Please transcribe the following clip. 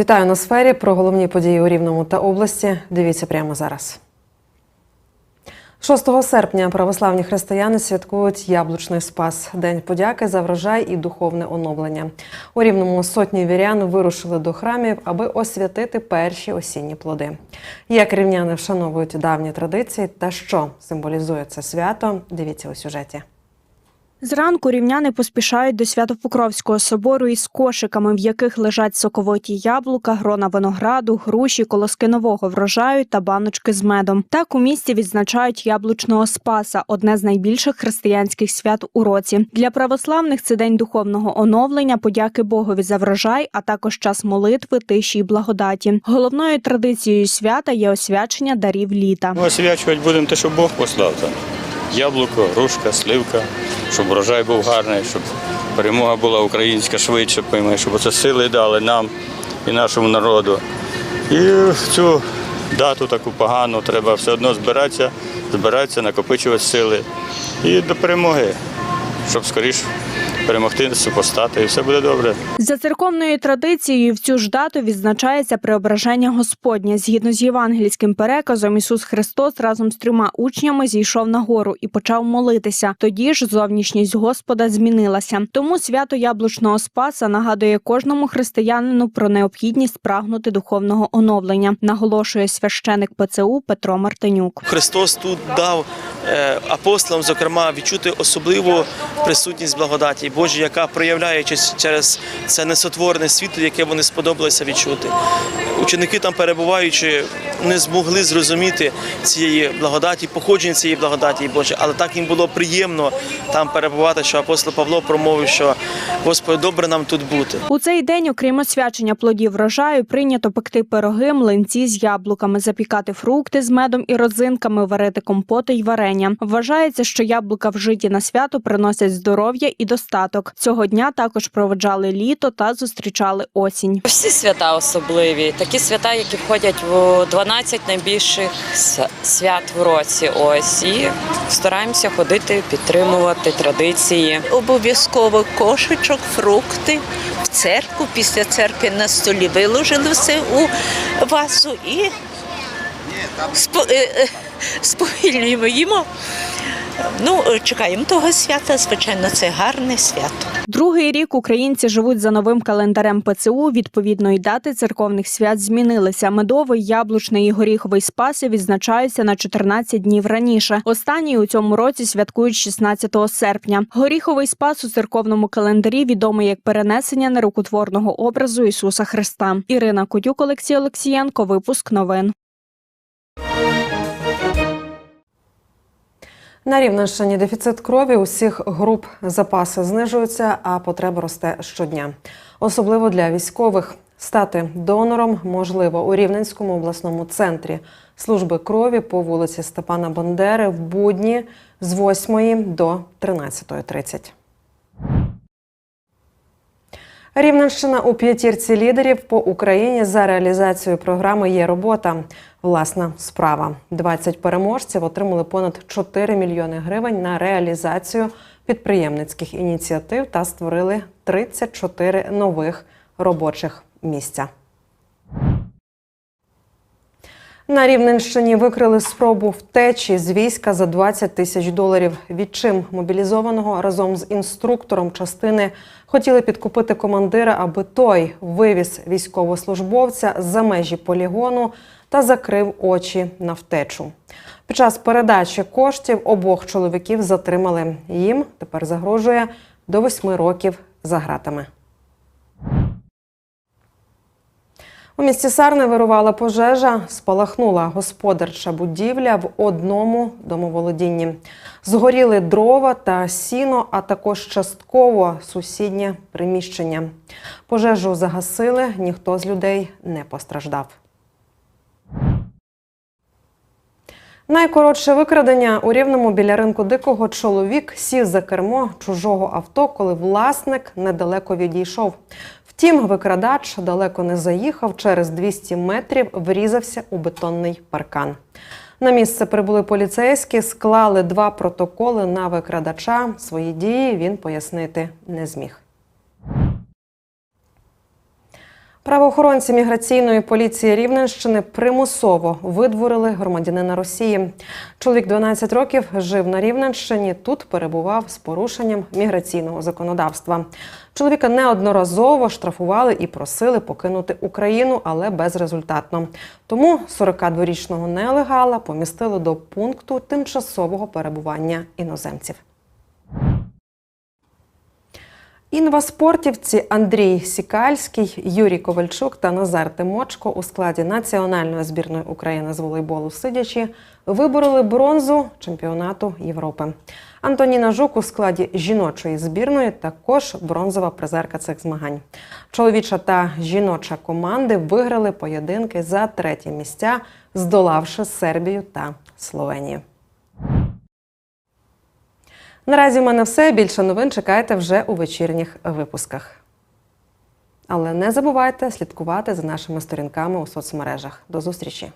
Вітаю на сфері про головні події у Рівному та області. Дивіться прямо зараз. 6 серпня православні християни святкують яблучний спас день подяки за врожай і духовне оновлення. У рівному сотні вірян вирушили до храмів, аби освятити перші осінні плоди. Як рівняни вшановують давні традиції та що символізує це свято, дивіться у сюжеті. Зранку рівняни поспішають до Свято-Покровського собору із кошиками, в яких лежать соковиті яблука, грона винограду, груші, колоски нового врожаю та баночки з медом. Так у місті відзначають яблучного спаса, одне з найбільших християнських свят у році. Для православних це день духовного оновлення, подяки Богові за врожай, а також час молитви, тиші й благодаті. Головною традицією свята є освячення дарів літа. Ми освячувати будемо те, що Бог послав там. Яблуко, грушка, сливка, щоб врожай був гарний, щоб перемога була українська швидше, щоб це сили дали нам і нашому народу. І цю дату таку погану треба все одно збиратися, збиратися, накопичувати сили і до перемоги, щоб скоріше перемогти, супостати, і все буде добре. За церковною традицією в цю ж дату відзначається преображення Господнє. Згідно з євангельським переказом, Ісус Христос разом з трьома учнями зійшов на гору і почав молитися. Тоді ж зовнішність Господа змінилася. Тому свято яблучного спаса нагадує кожному християнину про необхідність прагнути духовного оновлення, наголошує священик ПЦУ Петро Мартинюк. Христос тут дав е, апостолам, зокрема, відчути особливу присутність благодаті Божій, яка проявляючись через це несотворне світло, яке вони сподобалося відчути. Ученики там перебуваючи, не змогли зрозуміти цієї благодаті, походження цієї благодаті Божої, але так їм було приємно там перебувати, що апостол Павло промовив, що Господи, добре нам тут бути. У цей день, окрім освячення плодів врожаю, прийнято пекти пироги, млинці з яблуками, запікати фрукти з медом і родзинками, варити компоти й варення. Вважається, що яблука вжиті на свято приносять здоров'я і достаток. Цього дня також проведжали літо та зустрічали осінь. Всі свята особливі, такі свята, які входять в 12 найбільших свят в році. Ось і стараємося ходити, підтримувати традиції. обов'язково кошечок, фрукти в церкву. Після церкви на столі виложили все у вазу і спо- е, е, сповільнюємо їмо. Ну, е, чекаємо того свята. Звичайно, це гарне свято. Другий рік українці живуть за новим календарем ПЦУ. Відповідно, і дати церковних свят змінилися. Медовий, яблучний і горіховий спаси відзначаються на 14 днів раніше. Останній у цьому році святкують 16 серпня. Горіховий спас у церковному календарі відомий як перенесення нерукотворного образу Ісуса Христа. Ірина Котюк, Олексій Олексієнко. Випуск новин. На Рівненщині дефіцит крові усіх груп запаси знижуються, а потреба росте щодня. Особливо для військових. Стати донором можливо у Рівненському обласному центрі служби крові по вулиці Степана Бандери в будні з 8 до 13.30. Рівненщина у п'ятірці лідерів по Україні за реалізацією програми є робота. Власна справа. 20 переможців отримали понад 4 мільйони гривень на реалізацію підприємницьких ініціатив та створили 34 нових робочих місця. На Рівненщині викрили спробу втечі з війська за 20 тисяч доларів. Відчим мобілізованого разом з інструктором частини хотіли підкупити командира, аби той вивіз військовослужбовця за межі полігону та закрив очі на втечу. Під час передачі коштів обох чоловіків затримали. Їм тепер загрожує до 8 років за гратами. У місті Сарни вирувала пожежа, спалахнула господарча будівля в одному домоволодінні. Згоріли дрова та сіно, а також частково сусіднє приміщення. Пожежу загасили, ніхто з людей не постраждав. Найкоротше викрадення у рівному біля ринку дикого чоловік сів за кермо чужого авто, коли власник недалеко відійшов. Втім, викрадач далеко не заїхав, через 200 метрів врізався у бетонний паркан. На місце прибули поліцейські, склали два протоколи на викрадача. Свої дії він пояснити не зміг. Правоохоронці міграційної поліції Рівненщини примусово видворили громадянина Росії. Чоловік 12 років жив на Рівненщині. Тут перебував з порушенням міграційного законодавства. Чоловіка неодноразово штрафували і просили покинути Україну, але безрезультатно. Тому 42-річного нелегала помістили до пункту тимчасового перебування іноземців. Інваспортівці Андрій Сікальський, Юрій Ковальчук та Назар Тимочко у складі національної збірної України з волейболу сидячи вибороли бронзу чемпіонату Європи. Антоніна Жук у складі жіночої збірної також бронзова призерка цих змагань. Чоловіча та жіноча команди виграли поєдинки за треті місця, здолавши Сербію та Словенію. Наразі в мене все. Більше новин чекайте вже у вечірніх випусках. Але не забувайте слідкувати за нашими сторінками у соцмережах. До зустрічі!